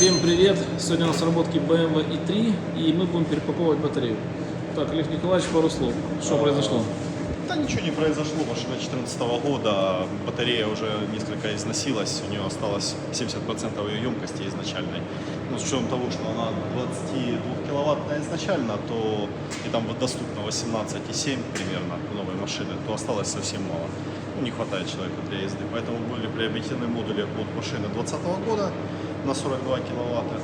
Всем привет! Сегодня у нас работки BMW i3 и мы будем перепаковывать батарею. Так, Олег Николаевич, пару слов. Что произошло? Да ничего не произошло, машина 2014 года, батарея уже несколько износилась, у нее осталось 70% ее емкости изначальной. Но с учетом того, что она 22 киловаттная изначально, то и там вот доступно 18,7 примерно новой машины, то осталось совсем мало. Ну, не хватает человека для езды. Поэтому были приобретены модули от машины 2020 года на 42 киловатта.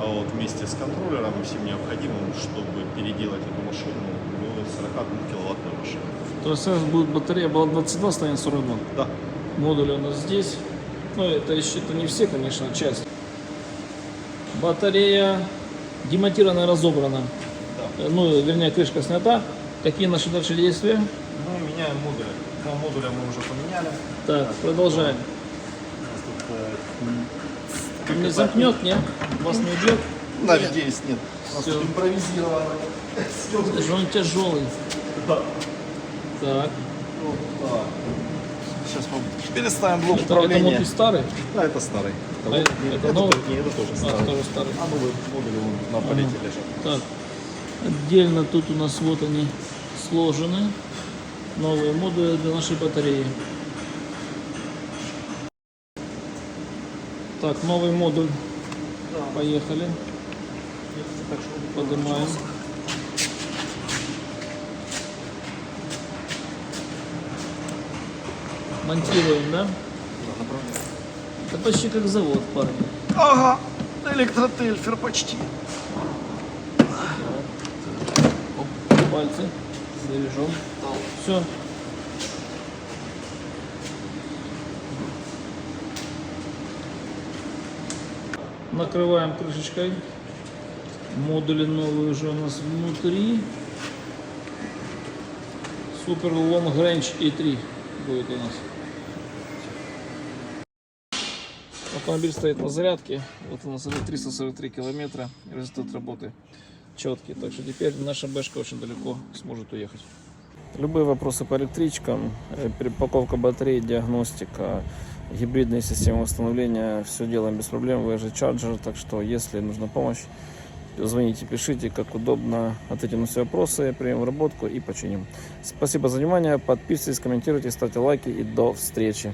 А вот вместе с контроллером и всем необходимым, чтобы переделать эту машину в 42 киловаттную машину. То есть у нас будет батарея была 22, станет 42. Да. Модули у нас здесь. Ну, это еще это не все, конечно, часть. Батарея демонтирована, разобрана. Да. Э, Ну, вернее, крышка снята. Какие наши дальше действия? Мы меняем модули. Два модуля мы уже поменяли. Так, продолжаем. Как Не это, замкнет, не? Вас не убьет? Надеюсь, нет. Тут импровизировано. Он тяжелый. Да. Так. Вот так. Сейчас мы переставим блок Это, это управления. мопед старый? Да, это старый. А вот, это- не, это это, новый? тоже- не, это тоже А, старый. тоже старый. А новые модули вон на палете лежат. Так, отдельно тут у нас вот они сложены. Новые модули для нашей батареи. Так, новый модуль. Поехали. Поднимаем. Монтируем, да? Это почти как завод, парни. Ага, электротельфер почти. Пальцы заряжем. Все. Накрываем крышечкой. Модули новые уже у нас внутри. Супер Long Range i3 будет у нас. Автомобиль стоит на зарядке. Вот у нас уже 343 километра. Результат работы четкий. Так что теперь наша бэшка очень далеко сможет уехать. Любые вопросы по электричкам, э, перепаковка батарей, диагностика, гибридные системы восстановления, все делаем без проблем. Вы же чарджер, так что если нужна помощь, звоните, пишите, как удобно. Ответим на все вопросы, примем в работку и починим. Спасибо за внимание, подписывайтесь, комментируйте, ставьте лайки и до встречи.